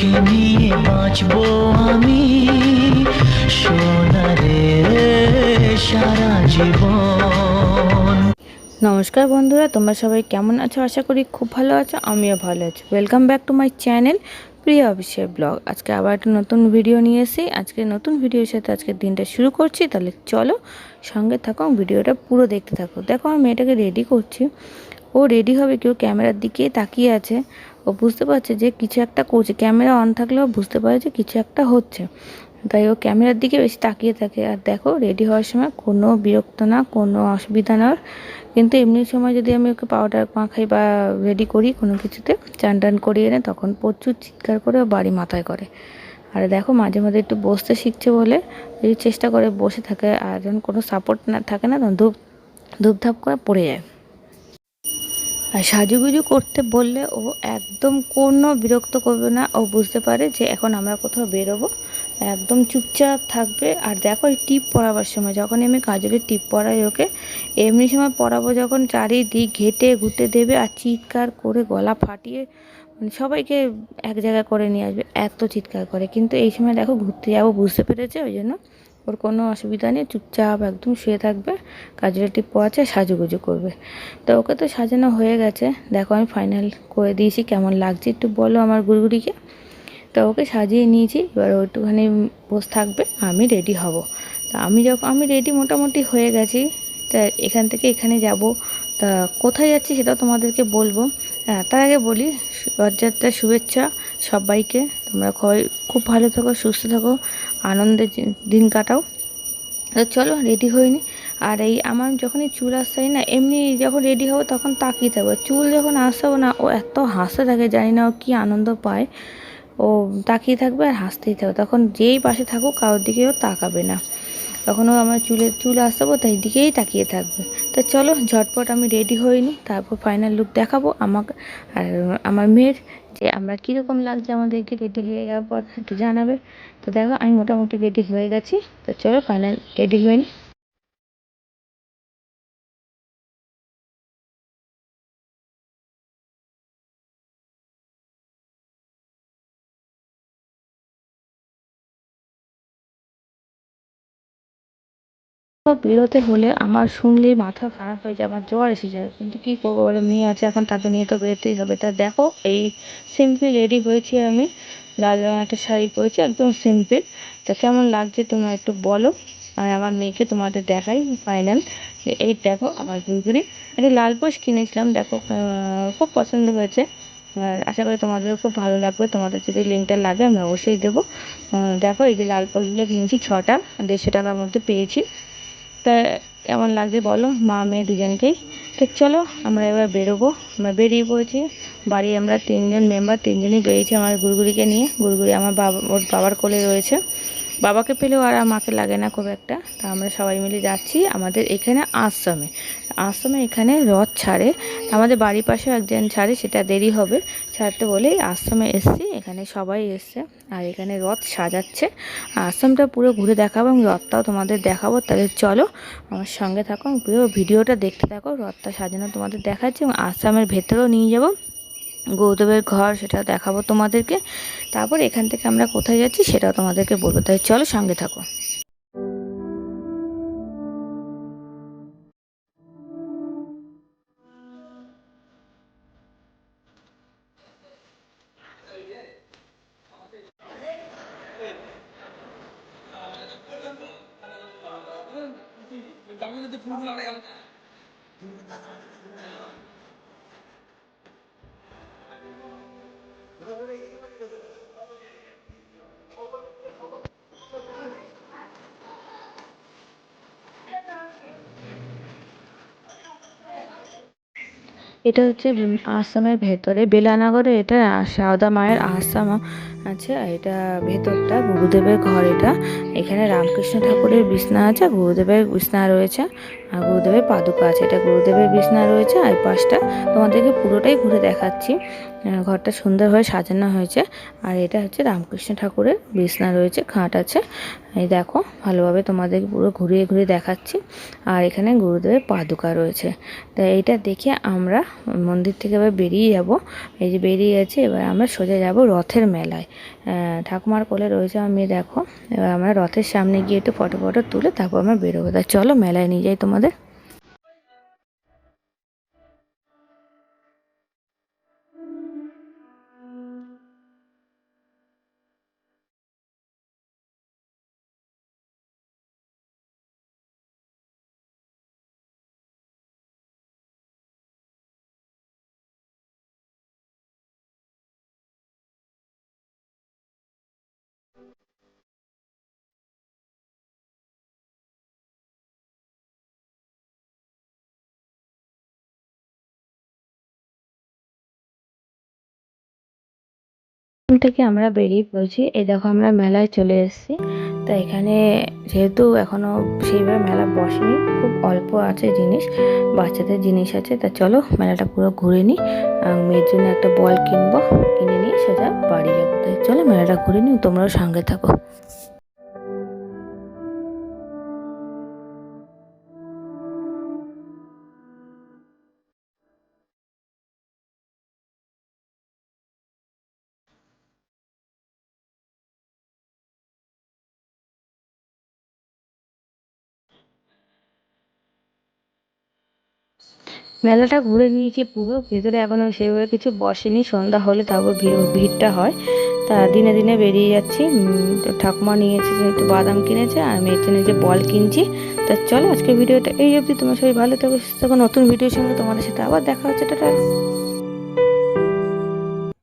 তোকে নিয়ে আমি। সোনারে সারা জীবন। নমস্কার বন্ধুরা, তোমরা সবাই কেমন আছো? আশা করি খুব ভালো আছো, আমিও ভালো আছি। Welcome back to my channel প্রিয় অফিসের ব্লগ। আজকে আবার একটা নতুন ভিডিও নিয়ে এসেছি। আজকে নতুন ভিডিওর সাথে আজকের দিনটা শুরু করছি। তাহলে চলো সঙ্গে থাকো ভিডিওটা পুরো দেখতে থাকো। দেখো আমি মেয়েটাকে রেডি করছি। ও রেডি হবে, কেউ ক্যামেরার দিকে তাকিয়ে আছে। বুঝতে পারছে যে কিছু একটা করছে, ক্যামেরা অন থাকলেও বুঝতে পারে যে কিছু একটা হচ্ছে। তাই ও ক্যামেরার দিকে বেশি তাকিয়ে থাকে। আর দেখো রেডি হওয়ার সময় কোনো বিরক্ত না, কোনো অসুবিধা না কিন্তু এমনি সময় যদি আমি ওকে পাউডার মাখাই বা রেডি করি কোনো কিছুতে, চান টান করিয়ে এনে তখন প্রচুর চিৎকার করে ও বাড়ি মাথায় করে। আর দেখো, মাঝে মাঝে একটু বসতে শিখছে বলে যদি চেষ্টা করে বসে থাকে আর যখন কোনো সাপোর্ট না থাকে না, তখন ধূপ, ধূপধাপ করে পড়ে যায়। সাজুগুজু করতে বললে ও একদম কোনো বিরক্ত করবে না। ও বুঝতে পারে যে এখন আমরা কোথাও বেরোবো। একদম চুপচাপ থাকবে। আর দেখো এই টিপ পরাবার সময় যখন আমি কাজলের টিপ পরাই ওকে, এমনি সময় পরাবো যখন চারিদিক ঘেটে ঘুটে দেবে আর চিৎকার করে গলা ফাটিয়ে মানে সবাইকে এক জায়গায় করে নিয়ে আসবে, এত চিৎকার করে। কিন্তু এই সময় দেখো ঘুরতে যাব বুঝতে পেরেছে? ওই জন্য ওর কোনো অসুবিধা নেই, চুপচাপ একদম শুয়ে থাকবে কাজলের টিপ পরাচ্ছে সাজুগুজু করবে। তো ওকে তো সাজানো হয়ে গেছে। দেখো আমি ফাইনাল করে দিয়েছি, কেমন লাগছে একটু বলো আমার গুড়গুড়িকে। তো ওকে সাজিয়ে নিয়েছি, এবার একটুখানি বসে থাকবে, আমি রেডি হব। তা আমি যখন, আমি রেডি মোটামুটি হয়ে গেছি, তা এখান থেকে এখানে যাব। তা কোথায় যাচ্ছি সেটাও তোমাদেরকে বলব। হ্যাঁ তার আগে বলি রথযাত্রার শুভেচ্ছা সবাইকে। তোমরা খুব- খুব ভালো থাকো, সুস্থ থাকো, আনন্দে দিন কাটাও। তো চলো রেডি হইনি। আর এই আমার যখনই চুল আসছে না, এমনি যখন রেডি হব তখন তাকিয়ে থাকব। চুল যখন আসতে হবে না, ও এত হাসতে থাকে, জানি না ও কী আনন্দ পায়। ও তাকিয়ে থাকবে আর হাসতেই থাকবে। তখন যেই পাশে থাকুক, কারোর দিকেও তাকাবে না। তখন ও আমার চুলে চুল আসতে তাই দিকেই তাকিয়ে থাকবে। তো চলো, ঝটপট আমি রেডি হইনি, তারপর ফাইনাল লুক দেখাবো আমাকে আর আমার মেয়ের, যে আমরা কীরকম লাগছে আমাদেরকে রেডি হয়ে যাওয়ার পর একটু জানাবে। তো দেখো, আমি মোটামুটি রেডি হয়ে গেছি। তো চলো ফাইনাল রেডি হয়ে নিই তো বেরোতে হলে আমার শুনলেই মাথা খারাপ হয়ে যায়, আমার জ্বর এসে যায়। কিন্তু কী করব বলো, মেয়ে আছে, এখন তাকে নিয়ে তো বেরোতেই হবে। তা দেখো, এই সিম্পল রেডি হয়েছি আমি। লাল রঙের একটা শাড়ি পরেছি, একদম সিম্পল তা কেমন লাগছে তোমরা একটু বলো, আর আমার মেয়েকে তোমাদের দেখাই ফাইনাল এই দেখো, আমার গুড়গুড়ি একটা লাল পোষ কিনেছিলাম, দেখো খুব পছন্দ হয়েছে। আশা করি তোমাদেরও খুব ভালো লাগবে। তোমাদের যদি লিঙ্কটা লাগে, আমি অবশ্যই দেবো। দেখো, এই যে লাল পোষগুলো কিনেছি, ছটা, দেড়শো টাকার মধ্যে পেয়েছি। তা কেমন লাগছে বলো, মা, মেয়ে দুজনকেই। তো চলো, আমরা এবার বেরোবো। আমরা বেরিয়ে পড়েছি। বাড়ি আমরা তিনজন মেম্বার তিনজনই বেরিয়েছি আমার গুড়গুড়িকে নিয়ে। গুড়গুড়ি আমার বাবা, ওর বাবার কোলে রয়েছে। বাবাকে পেলেও আর মাকে লাগে না খুব একটা। তা আমরা সবাই মিলে যাচ্ছি আমাদের এখানে আশ্রমে। আশ্রমে এখানে রথ ছাড়ে। আমাদের বাড়ির পাশে একজন ছাড়ে, সেটা দেরি হবে। ছাড়তে বলেই আশ্রমে এসছি, এখানে সবাই এসছে আর এখানে রথ সাজাচ্ছে। আশ্রমটা পুরো ঘুরে দেখাবো এবং রথটাও তোমাদের দেখাবো। তাহলে চলো আমার সঙ্গে থাকো, পুরো ভিডিওটা দেখতে থাকো। রথটা সাজানো তোমাদের দেখাচ্ছি এবং আশ্রমের ভেতরেও নিয়ে যাব। গৌতমের ঘর, সেটা দেখাবো তোমাদেরকে। তারপর এখান থেকে আমরা কোথায় যাচ্ছি সেটাও তোমাদেরকে বলব। তাই চলো সঙ্গে থাকো। এটা হচ্ছে আসামের ভেতরে বেলানগরে এটা সারদা মায়ের আশ্রম আছে আর এটা ভেতরটা, গুরুদেবের ঘর এটা। এখানে রামকৃষ্ণ ঠাকুরের বিছনা আছে, গুরুদেবের বিছনা রয়েছে, আর গুরুদেবের পাদুকা আছে। এটা গুরুদেবের বিছনা রয়েছে, আর পাশটা তোমাদেরকে পুরোটাই ঘুরে দেখাচ্ছি। ঘরটা সুন্দরভাবে সাজানো হয়েছে, আর এটা হচ্ছে রামকৃষ্ণ ঠাকুরের বিছনা রয়েছে, খাট আছে। এই দেখো, ভালোভাবে তোমাদেরকে পুরো ঘুরিয়ে ঘুরিয়ে দেখাচ্ছি। আর এখানে গুরুদেবের পাদুকা রয়েছে। তা এইটা দেখে আমরা মন্দির থেকে এবার বেরিয়ে যাব। এই যে বেরিয়ে গেছে, এবার আমরা সোজা যাব রথের মেলায়। ঠাকুমার কোলে রয়েছে আমি, দেখো। এবার আমরা রথের সামনে গিয়ে একটু ফটো ফটো তুলে তারপর আমরা বেরোবো। তা চলো মেলায় নিয়ে যাই তোমাদের। থেকে আমরা বেরিয়ে পড়েছি। এই দেখো আমরা মেলায় চলে এসেছি। তা এখানে যেহেতু এখনও সেইভাবে মেলা বসেনি, খুব অল্প আছে জিনিস, বাচ্চাদের জিনিস আছে। তা চলো মেলাটা পুরো ঘুরে নিই। মেয়ের জন্য একটা বল কিনবো, কিনে নিই সোজা বাড়ি যাব। চলো মেলাটা ঘুরে নিই, তোমরাও সঙ্গে থাকো। মেলাটা ঘুরে নিয়েছি পুরো, ভেতরে এখনও সেভাবে কিছু বসেনি। সন্ধ্যা হলে তারপর ভিড়, ভিড়টা হয়। তা দিনে দিনে বেরিয়ে যাচ্ছি। ঠাকুমা নিয়েছে একটু বাদাম কিনেছে আর মেয়ের জন্য যে বল কিনছি। তা চলো আজকে ভিডিওটা এই অবধি। তোমার সবাই ভালো থাকো, সুস্থ নতুন ভিডিওর সঙ্গে তোমাদের সাথে আবার দেখা হচ্ছে। টাটা।